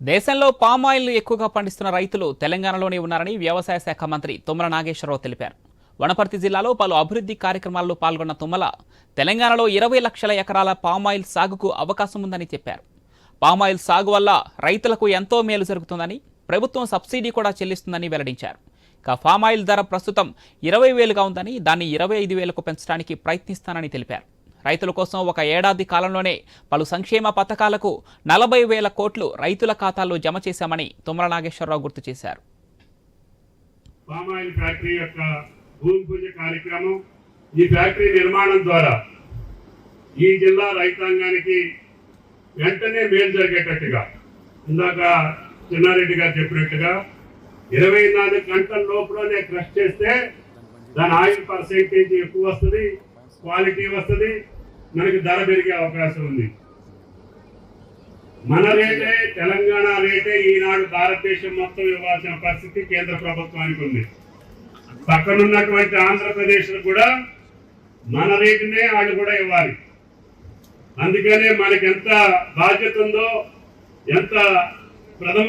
దేశంలో పామాయిల్ ఎక్కువగా పండిస్తున్న రైతులు తెలంగాణలోనే ఉన్నారని వ్యవసాయ శాఖ మంత్రి తుమ్మల నాగేశ్వరరావు తెలిపారు. వనపర్తి జిల్లాలో పలు అభివృద్ధి కార్యక్రమాల్లో పాల్గొన్న తుమ్మల తెలంగాణలో ఇరవై లక్షల ఎకరాల పామాయిల్ సాగుకు అవకాశం ఉందని చెప్పారు. పామాయిల్ సాగు వల్ల రైతులకు ఎంతో మేలు జరుగుతుందని ప్రభుత్వం సబ్సిడీ కూడా చెల్లిస్తుందని వెల్లడించారు. ఇక పామాయిల్ ధర ప్రస్తుతం ఇరవై వేలుగా ఉందని దాన్ని ఇరవై ఐదు వేలకు పెంచడానికి ప్రయత్నిస్తానని తెలిపారు. రైతుల కోసం ఒక ఏడాది కాలంలోనే పలు సంక్షేమ పథకాలకు నలభై వేల కోట్లు రైతుల ఖాతాల్లో జమ చేశామని తుమ్మల నాగేశ్వరరావు గుర్తు చేశారు. పామాయిల్ ఫ్యాక్టరీ యొక్క భూమి పూజ కార్యక్రమం ఈ ఫ్యాక్టరీ నిర్మాణం ద్వారా ఈ జిల్లా రైతాంగానికి వెంటనే మేలు జరిగేటట్టుగా ఇందాక చిన్నారెడ్డి గారు చెప్పినట్టుగా ఇరవై నాలుగు గంటల లోపలనే క్రష్ చేస్తే దాని ఆయిల్ పర్సెంటేజ్ ఎక్కువ వస్తుంది క్వాలిటీ వస్తుంది మనకి ధర పెరిగే అవకాశం ఉంది. మన రేటే తెలంగాణ రేటే ఈనాడు భారతదేశం మొత్తం ఇవ్వాల్సిన పరిస్థితి కేంద్ర ప్రభుత్వానికి ఉంది. పక్కనున్నటువంటి ఆంధ్రప్రదేశ్లో కూడా మన రేటునే వాళ్ళు కూడా ఇవ్వాలి. అందుకనే మనకి ఎంత బాధ్యత ఉందో ఎంత ప్రథమ